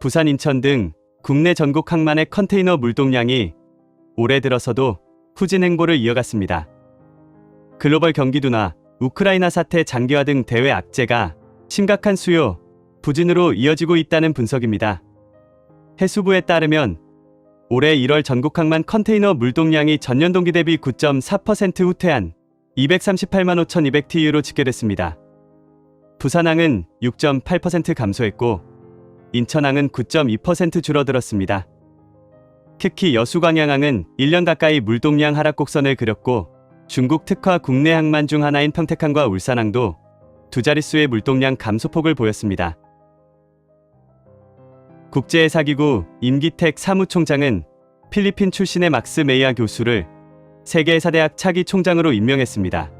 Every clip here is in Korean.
부산, 인천 등 국내 전국 항만의 컨테이너 물동량이 올해 들어서도 후진 행보를 이어갔습니다. 글로벌 경기 둔화, 우크라이나 사태 장기화 등 대외 악재가 심각한 수요, 부진으로 이어지고 있다는 분석입니다. 해수부에 따르면 올해 1월 전국 항만 컨테이너 물동량이 전년 동기 대비 9.4% 후퇴한 238만 5,200TU로 집계됐습니다. 부산항은 6.8% 감소했고 인천항은 9.2% 줄어들었습니다. 특히 여수광양항은 1년 가까이 물동량 하락 곡선을 그렸고 중국 특화 국내 항만 중 하나인 평택항과 울산항도 두 자릿수의 물동량 감소폭을 보였습니다. 국제회사기구 임기택 사무총장은 필리핀 출신의 막스 메이아 교수를 세계회사 대학 차기 총장으로 임명했습니다.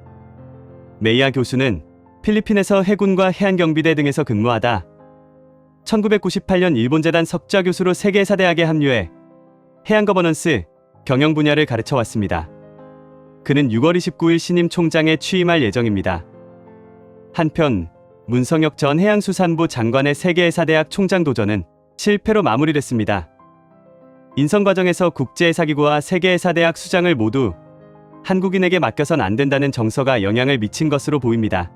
메이아 교수는 필리핀에서 해군과 해안경비대 등에서 근무하다 1998년 일본 재단 석좌 교수로 세계회사 대학에 합류해 해양 거버넌스 경영 분야를 가르쳐 왔습니다. 그는 6월 29일 신임 총장에 취임할 예정입니다. 한편 문성혁 전 해양수산부 장관의 세계회사 대학 총장 도전은 실패로 마무리됐습니다. 인선 과정에서 국제회사기구와 세계회사대학 수장을 모두 한국인에게 맡겨선 안 된다는 정서가 영향을 미친 것으로 보입니다.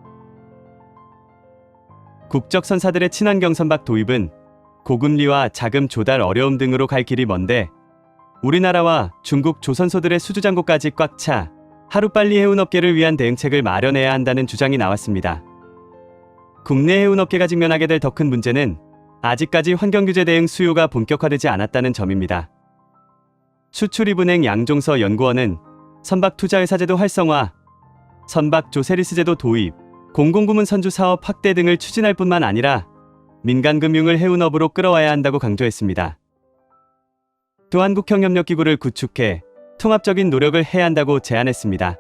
국적 선사들의 친환경 선박 도입은 고금리와 자금 조달 어려움 등으로 갈 길이 먼데 우리나라와 중국 조선소들의 수주잔고까지 꽉 차 하루빨리 해운업계를 위한 대응책을 마련해야 한다는 주장이 나왔습니다. 국내 해운업계가 직면하게 될 더 큰 문제는 아직까지 환경규제 대응 수요가 본격화되지 않았다는 점입니다. 수출입은행 양종서 연구원은 선박 투자회사제도 활성화, 선박 조세리스제도 도입, 공공부문 선주 사업 확대 등을 추진할 뿐만 아니라 민간 금융을 해운업으로 끌어와야 한다고 강조했습니다. 또 한 국형협력기구를 구축해 통합적인 노력을 해야 한다고 제안했습니다.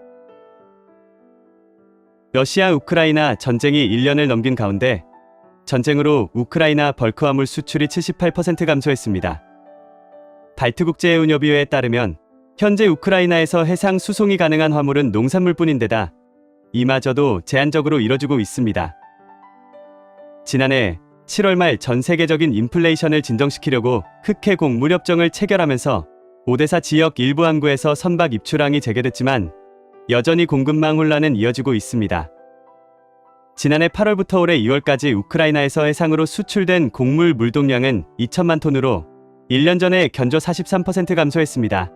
러시아 우크라이나 전쟁이 1년을 넘긴 가운데 전쟁으로 우크라이나 벌크화물 수출이 78% 감소했습니다. 발트국제해운협의회에 따르면 현재 우크라이나에서 해상 수송이 가능한 화물은 농산물뿐인데다 이마저도 제한적으로 이뤄지고 있습니다. 지난해 7월 말 전 세계적인 인플레이션을 진정시키려고 흑해 공 무협정을 체결하면서 오데사 지역 일부 항구에서 선박 입출항이 재개됐지만 여전히 공급망 혼란은 이어지고 있습니다. 지난해 8월부터 올해 2월까지 우크라이나에서 해상으로 수출된 곡물 물동량은 2천만 톤으로 1년 전에 견조 43% 감소했습니다.